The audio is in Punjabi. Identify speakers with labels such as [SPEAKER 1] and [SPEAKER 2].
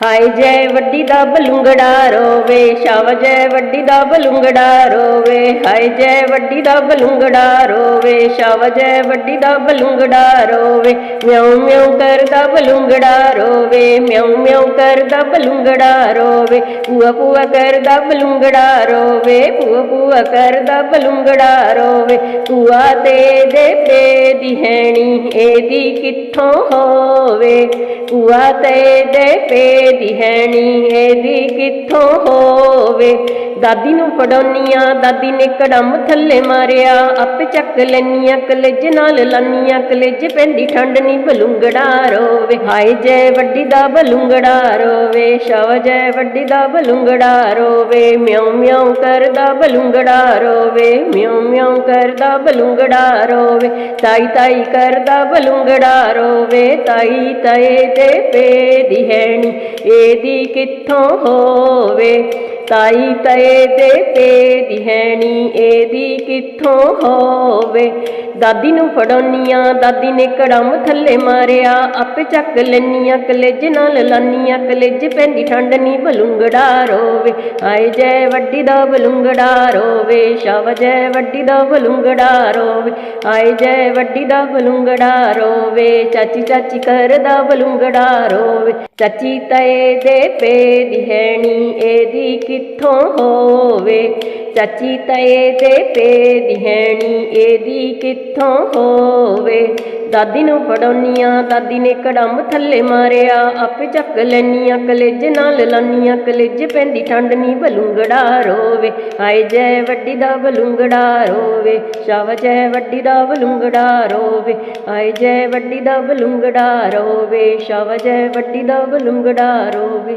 [SPEAKER 1] ਹਾਏ ਜੈ ਵੱਡੀ ਦਾ ਬਲੁੰਗੜਾ ਰੋਵੇ ਸ਼ਾਵ ਜੈ ਵੱਡੀ ਦਾ ਬਲੁੰਗੜਾ ਰੋਵੇ, ਹਾਏ ਜੈ ਵੱਡੀ ਦਾ ਬਲੁੰਗੜਾ ਰੋਵੇ ਸ਼ਾਵ ਜੈ ਵੱਡੀ ਦਾ ਬਲੁੰਗੜਾ ਰੋਵੇ ਮਿਉ ਮਿਉ ਕਰਦਾ ਬਲੁੰਗੜਾ ਰੋਵੇ ਮਿਉ ਮਿਉ ਕਰਦਾ ਬਲੁੰਗੜਾ ਰੋਵੇ ਪੂਆ ਪੂਆ ਕਰਦਾ ਬਲੁੰਗੜਾ ਰੋਵੇ ਪੂਆ ਪੂਆ ਕਰਦਾ ਬਲੁੰਗੜਾ ਰੋਵੇ ਪੂਆ ਤੇ ਦੇ ਪੇ ਦੀ ਹੈਣੀ, ਇਹਦੀ ਕਿੱਥੋਂ ਹੋਵੇ ਪੂਆ ਤੇ ਦੇ ਪੇ ਦੀ ਹੈਣੀ ਇਹਦੀ ਕਿੱਥੋਂ ਹੋਵੇ? ਦਾਦੀ ਨੂੰ ਫੜਾਉਣੀਆਂ ਦਾਦੀ ਨੇ ਕੜਮ ਥੱਲੇ ਮਾਰਿਆ। ਆਪੇ ਚੱਕ ਲੈਨੀਆਂ, ਕਲੇਜ ਨਾਲ ਲਾਨੀਆਂ, ਕਲੇਜ ਪੈਂਦੀ ਠੰਡ ਨੀ ਬਲੁੰਗੜਾ ਰੋਵੇ। ਹਾਏ ਜੈ ਵੱਡੀ ਦਾ ਬਲੁੰਗੜਾ ਰੋਵੇ ਸ਼ਵ ਜੈ ਵੱਡੀ ਦਾ ਬਲੁੰਗੜਾ ਰੋਵੇ। ਮਿਉ ਮਿਉ ਕਰਦਾ ਬਲੁੰਗੜਾ ਰੋਵੇ ਮਿਉ ਮਿਉ ਕਰਦਾ ਬਲੁੰਗੜਾ ਰੋਵੇ। ਤਾਈ ਤਾਈ ਕਰਦਾ ਬਲੁੰਗੜਾ ਰੋਵੇ, ਤਾਈ ਤਾਏ ਤੇ ਪੇ ਦੀ ਹੈਣੀ, ਇਹਦੀ ਕਿੱਥੋਂ ਹੋਵੇ? ਤਾਈ ਤਏ ਦੇ ਪੇ ਦੀ ਹੈਣੀ ਇਹਦੀ ਕਿੱਥੋਂ ਹੋਵੇ? ਦਾਦੀ ਨੂੰ ਫੜਾਉਣੀਆਂ, ਦਾਦੀ ਨੇ ਕੜਮ ਥੱਲੇ ਮਾਰਿਆ, ਆਪੇ ਚੱਕ ਲੈਨੀਆਂ ਕਲੇਜ ਨਾਲ ਲਾਨੀਆਂ ਕਲੇਜ ਪੈਂਦੀ ਠੰਡ ਨੀ ਬਲੁੰਗੜਾ ਰੋਵੇ। ਆਏ ਜੈ ਵੱਡੀ ਦਾ ਬਲੁੰਗੜਾ ਰੋਵੇ, ਸ਼ਵ ਜੈ ਵੱਡੀ ਦਾ ਬਲੁੰਗੜਾ ਰੋਵੇ। ਆਏ ਜੈ ਵੱਡੀ ਦਾ ਬਲੁੰਗੜਾ ਰੋਵੇ, ਚਾਚੀ ਚਾਚੀ ਕਰਦਾ ਬਲੁੰਗੜਾ ਰੋਵੇ। ਚਾਚੀ ਤਏ ਦੇ ਪੇ ਦੀ ਹੈਣੀ ਇਹਦੀ ਕਿੱਥੋਂ ਹੋਵੇ? ਚਾਚੀ ਤਏ ਦੇ ਪੇ ਦੀ ਇਹਦੀ ਕਿੱਥੋਂ ਹੋਵੇ? ਦਾਦੀ ਨੂੰ ਫੜਾਉਣੀਆਂ ਦਾਦੀ ਨੇ ਕੜੰਬ ਥੱਲੇ ਮਾਰਿਆ, ਆਪੇ ਚੱਕ ਲੈਨੀਆਂ, ਕਲੇਜ ਨਾਲ ਲਾਨੀਆਂ, ਕਲੇਜ ਪੈਂਦੀ ਠੰਡ ਨੀ ਬਲੁੰਗੜਾ ਰੋਵੇ। ਹਾਏ ਜੈ ਵੱਡੀ ਦਾ ਬਲੁੰਗੜਾ ਰੋਵੇ ਸ਼ਾਵ ਜੈ ਵੱਡੀ ਦਾ ਬਲੁੰਗੜਾ ਰੋਵੇ। ਆਏ ਜੈ ਵੱਡੀ ਦਾ ਬਲੁੰਗੜਾ ਰੋਵੇ ਸ਼ਾਵ ਜੈ ਵੱਡੀ ਦਾ ਬਲੁੰਗੜਾ ਰੋਵੇ।